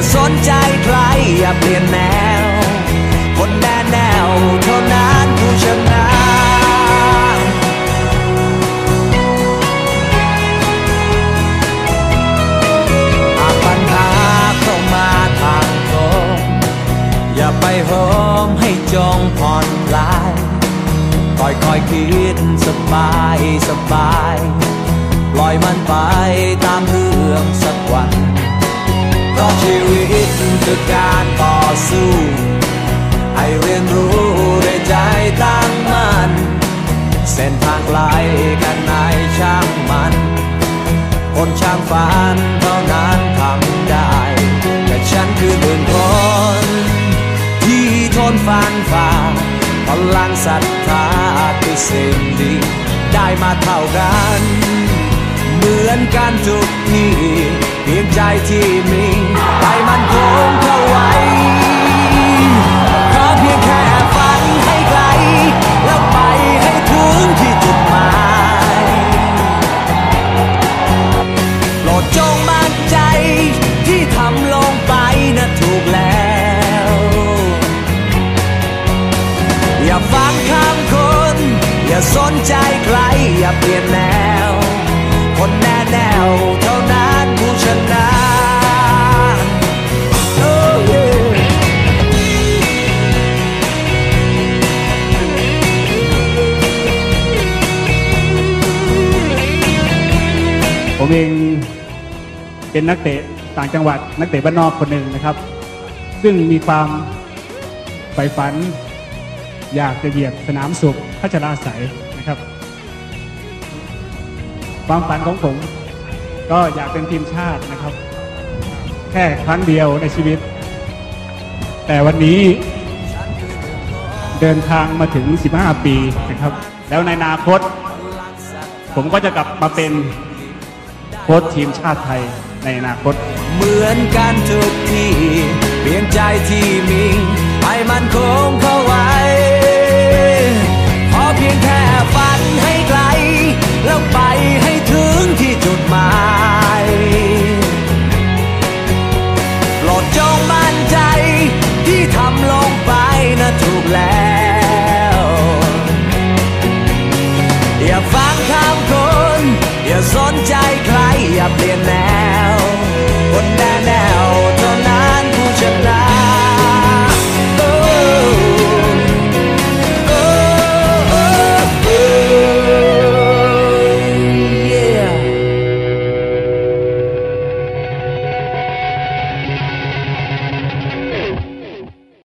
อย่าสนใจใครอย่าเปลี่ยนแนว คนแน่แนวเท่านั้นผู้ชนะปัญหาเข้ามาทางตรงอย่าไปโหมให้จงผ่อนคลายค่อยค่อยคิดสบายสบาย ปล่อยมันไปต คือการต่อสู้ให้เรียนรู้ด้วยใจตั้งมั่นเส้นทางไกลกันไหนช่างมัน คนช่างฝันเท่านั้นทำได้ แต่ฉันคือหนึ่งคน ที่ทนฟันฝ่าพลังศรัทธาคือสิ่งดีได้มาเท่ากัน เหมือนกันทุกทีเพียงใจที่มี ใจใครอย่าเปลี่ยนแนว คนแน่แนวเท่านั้นผู้ชนะผมเองเป็นนักเตะต่างจังหวัด นักเตะบ้านนอกคนหนึ่งนะครับ ซึ่งมีความใฝ่ฝัน อยากจะเหยียบสนามสุขพัชราใสย นะครับ ความฝันของผมก็อยากเป็นทีมชาตินะครับ แค่ครั้งเดียวในชีวิต แต่วันนี้เดินทางมาถึง 15 ปีนะครับ แล้วในอนาคต ผมก็จะกลับมาเป็นโค้ชทีมชาติไทยในอนาคต เหมือนกันทุกทีเพียงใจที่มีให้มันคงเข้าไว้ happy mad.